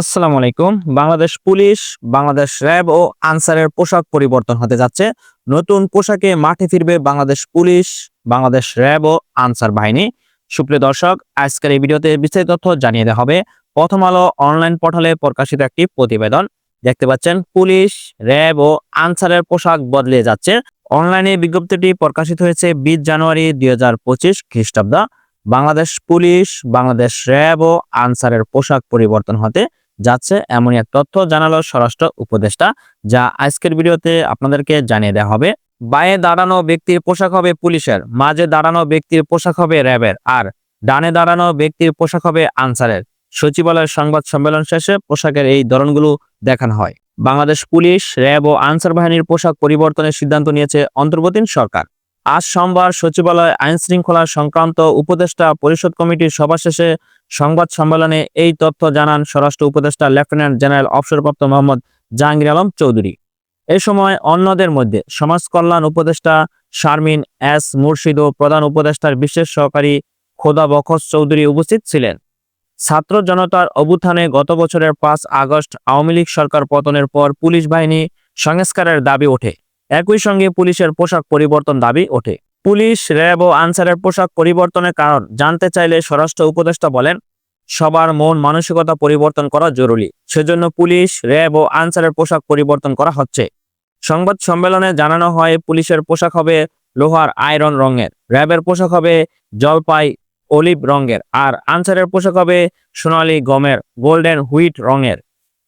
আসসালামু আলাইকুম। Bangladesh police, Bangladesh RAB ও আনসারের পোশাক পরিবর্তন হতে যাচ্ছে। নতুন পোশাকে মাঠে ফিরবে বাংলাদেশ পুলিশ, বাংলাদেশ র্যাব ও আনসার বাহিনী। সুপ্রিয় দর্শক, আজকের এই ভিডিওতে বিস্তারিত তথ্য জানিয়ে দেওয়া হবে। প্রথম আলো অনলাইন পোর্টালে প্রকাশিত একটি প্রতিবেদন। দেখতে পাচ্ছেন, পুলিশ, র্যাব ও আনসারের পোশাক বদলে যাচ্ছে। অনলাইনে বিজ্ঞপ্তিটি প্রকাশিত হয়েছে বিশ জানুয়ারি দুই হাজার পঁচিশ খ্রিস্টাব্দ। বাংলাদেশ পুলিশ, বাংলাদেশ র্যাব ও আনসারের পোশাক পরিবর্তন হতে যাচ্ছে এমনই এক তথ্য জানালো স্বরাষ্ট্র উপদেষ্টা, যা আজকের ভিডিওতে আপনাদেরকে জানিয়ে দেওয়া হবে। বায়ে দাঁড়ানো ব্যক্তির পোশাক হবে পুলিশের, মাঝে দাঁড়ানো ব্যক্তির পোশাক হবে র্যাবের, আর ডানে দাঁড়ানো ব্যক্তির পোশাক হবে আনসারের। সচিবালয়ের সংবাদ সম্মেলন শেষে পোশাকের এই ধরনগুলো দেখানো হয়। বাংলাদেশ পুলিশ, র্যাব ও আনসার বাহিনীর পোশাক পরিবর্তনের সিদ্ধান্ত নিয়েছে অন্তর্বর্তী সরকার। আজ সোমবার সচিবালয় আইন শৃঙ্খলা সংক্রান্ত উপদেষ্টা পরিষদ কমিটির সভা শেষে সংবাদ সম্মেলনে এই তথ্য জানান স্বরাষ্ট্র উপদেষ্টা লেফটেন্যান্ট জেনারেল অবসরপ্রাপ্ত মোহাম্মদ জাহাঙ্গীর আলম চৌধুরী। এ সময় অন্যদের মধ্যে সমাজ কল্যাণ উপদেষ্টা শারমিন এস মুর্শিদ ও প্রধান উপদেষ্টার বিশেষ সহকারী খোদা বখশ চৌধুরী উপস্থিত ছিলেন। ছাত্র জনতার অভ্যুত্থানে গত বছরের পাঁচ আগস্ট আওয়ামী লীগ সরকার পতনের পর পুলিশ বাহিনী সংস্কারের দাবি ওঠে। একই সঙ্গে পুলিশের পোশাক পরিবর্তন দাবি ওঠে। পুলিশ র্যাব ও আনসারের পোশাক পরিবর্তনের কারণ জানতে চাইলে স্বরাষ্ট্র উপদেষ্টা বলেন, সবার মন মানসিকতা পরিবর্তন করা জরুরি। সেজন্য পুলিশ, র্যাব ও আনসারের পোশাক পরিবর্তন করা হচ্ছে। সংবাদ সম্মেলনে জানানো হয়, পুলিশের পোশাক হবে লোহার আয়রন রঙের, র্যাবের পোশাক হবে জলপাই অলিভ রঙের, আর আনসারের পোশাক হবে সোনালী গমের, গোল্ডেন হুইট রঙের।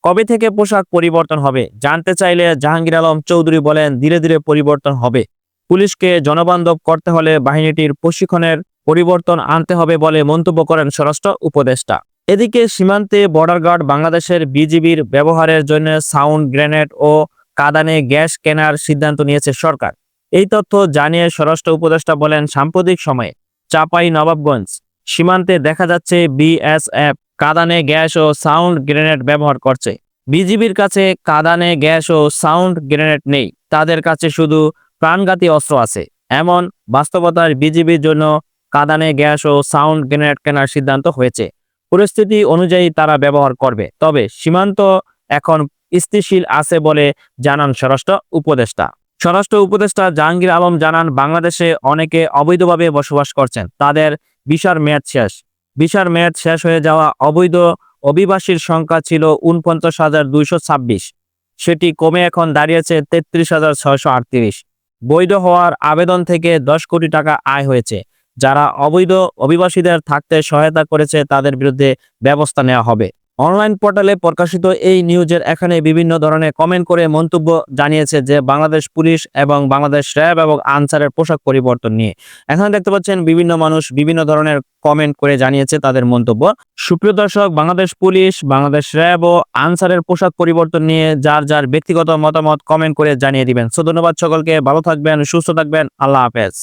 কবে থেকে পোশাক পরিবর্তন হবে? জানতে চাইলে জাহাঙ্গীর আলম চৌধুরী বলেন, ধীরে ধীরে পরিবর্তন হবে। পুলিশকে জনবান্ধব করতে হলে বাহিনীটির প্রশিক্ষণের পরিবর্তন আনতে হবে বলে মন্তব্য করেন স্বরাষ্ট্র উপদেষ্টা। এদিকে সীমান্তে বর্ডার গার্ড বাংলাদেশের বিজিবির ব্যবহারের জন্য সাউন্ড, গ্রেনেড ও কাদানে গ্যাস কেনার সিদ্ধান্ত নিয়েছে সরকার। এই তথ্য জানিয়ে স্বরাষ্ট্র উপদেষ্টা বলেন, সাম্প্রতিক সময়ে চাপাই নবাবগঞ্জ সীমান্তে দেখা যাচ্ছে বিএসএফ কাদানে গ্যাস ও সাউন্ড গ্রেনেড ব্যবহার করছে। বিজিবির কাছে কাদানে গ্যাস ও সাউন্ড গ্রেনেড নেই। তাদের কাছে শুধু প্রাণঘাতী অস্ত্র আছে। এমন বাস্তবতার বিজিবির জন্য কাদানে গ্যাস ও সাউন্ড গ্রেনেড কেনার সিদ্ধান্ত হয়েছে। পরিস্থিতি অনুযায়ী তারা ব্যবহার করবে। তবে সীমান্ত এখন স্থিতিশীল আছে বলে জানান স্বরাষ্ট্র উপদেষ্টা। স্বরাষ্ট্র উপদেষ্টা জাহাঙ্গীর আলম জানান, বাংলাদেশে অনেকে অবৈধভাবে বসবাস করছেন। তাদের বিশার মেয়াদ শেষ। বিশার মেয়াদ শেষ হয়ে যাওয়া অবৈধ অভিবাসীর সংখ্যা ছিল উনপঞ্চাশ হাজার দুইশো ছাব্বিশ। সেটি কমে এখন দাঁড়িয়েছে তেত্রিশ হাজার ছয়শো আটত্রিশ। বৈধ হওয়ার আবেদন থেকে দশ কোটি টাকা আয় হয়েছে। যারা অবৈধ অভিবাসীদের থাকতে সহায়তা করেছে তাদের বিরুদ্ধে ব্যবস্থা নেওয়া হবে। অনলাইন পোর্টালে প্রকাশিত এই নিউজের এখানে বিভিন্ন ধরনের কমেন্ট করে মন্তব্য জানিয়েছে যে বাংলাদেশ পুলিশ এবং বাংলাদেশ র্যাব এবং আনসারের পোশাক পরিবর্তন নিয়ে। এখানে দেখতে পাচ্ছেন বিভিন্ন মানুষ বিভিন্ন ধরনের কমেন্ট করে জানিয়েছে তাদের মন্তব্য। সুপ্রিয় দর্শক, বাংলাদেশ পুলিশ, বাংলাদেশ র্যাব ও আনসারের পোশাক পরিবর্তন নিয়ে যার যার ব্যক্তিগত মতামত কমেন্ট করে জানিয়ে দিবেন। সো ধন্যবাদ সকলকে, ভালো থাকবেন, সুস্থ থাকবেন, আল্লাহ হাফেজ।